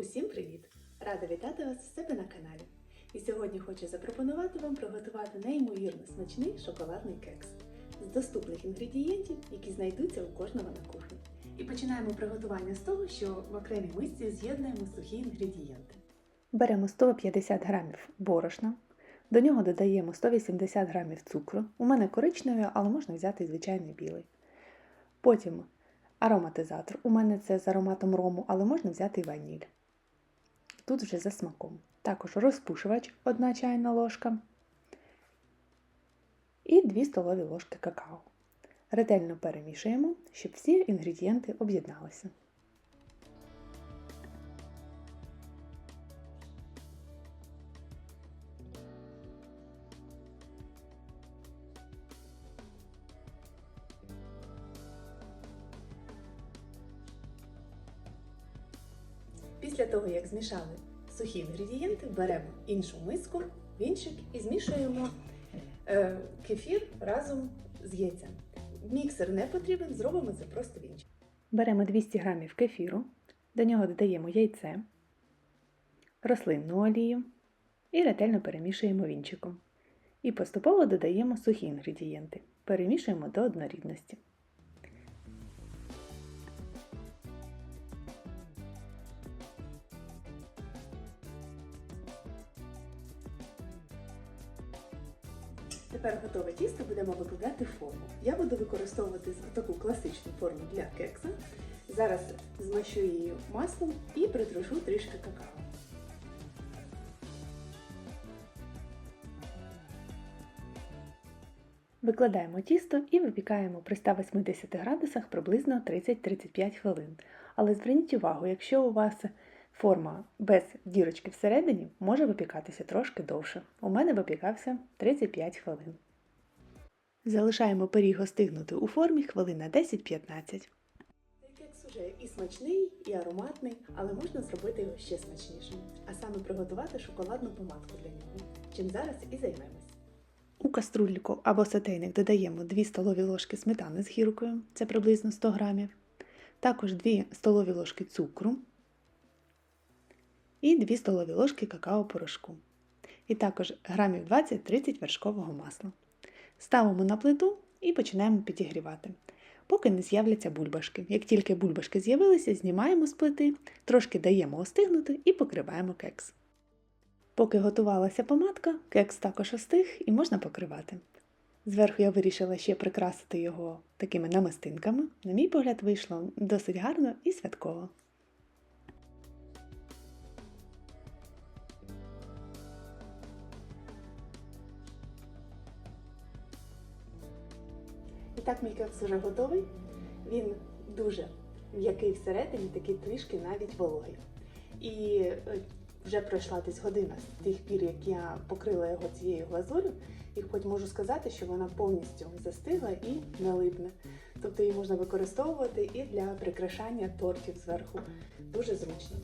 Усім привіт! Рада вітати вас у себе на каналі. І сьогодні хочу запропонувати вам приготувати неймовірно смачний шоколадний кекс з доступних інгредієнтів, які знайдуться у кожного на кухні. І починаємо приготування з того, що в окремій мисці з'єднуємо сухі інгредієнти. Беремо 150 грамів борошна, до нього додаємо 180 грамів цукру. У мене коричневий, але можна взяти звичайний білий. Потім ароматизатор. У мене це з ароматом рому, але можна взяти і ваніль. Тут вже за смаком. Також розпушувач 1 чайна ложка і 2 столові ложки какао. Ретельно перемішуємо, щоб всі інгредієнти об'єдналися. Після того, як змішали сухі інгредієнти, беремо іншу миску, вінчик і змішуємо е, кефір разом з яйцем. Міксер не потрібен, зробимо це просто вінчик. Беремо 200 г кефіру, до нього додаємо яйце, рослинну олію і ретельно перемішуємо вінчиком. І поступово додаємо сухі інгредієнти. Перемішуємо до однорідності. Тепер готове тісто будемо викладати в форму. Я буду використовувати таку класичну форму для кекса. Зараз змащу її маслом і притрушу трішки какао. Викладаємо тісто і випікаємо при 180 градусах приблизно 30-35 хвилин. Але зверніть увагу, якщо у вас форма без дірочки всередині, може випікатися трошки довше. У мене випікався 35 хвилин. Залишаємо пиріг остигнути у формі хвилин на 10-15. Цей кекс уже і смачний, і ароматний, але можна зробити його ще смачнішим, а саме приготувати шоколадну помадку для нього, чим зараз і займемось. У каструльку або сотейник додаємо 2 столові ложки сметани з гіркою, це приблизно 100 грамів, також 2 столові ложки цукру і 2 столові ложки какао-порошку. І також грамів 20-30 вершкового масла. Ставимо на плиту і починаємо підігрівати, поки не з'являться бульбашки. Як тільки бульбашки з'явилися, знімаємо з плити, трошки даємо остигнути і покриваємо кекс. Поки готувалася помадка, кекс також остиг і можна покривати. Зверху я вирішила ще прикрасити його такими намистинками. На мій погляд, вийшло досить гарно і святково. Так мій кекс вже готовий. Він дуже м'який всередині, такий трішки навіть вологий. І е, вже пройшла десь година з тих пір, як я покрила його цією глазурю, і хоч можу сказати, що вона повністю застигла і не липне. Тобто її можна використовувати і для прикрашання тортів зверху. Дуже зручно.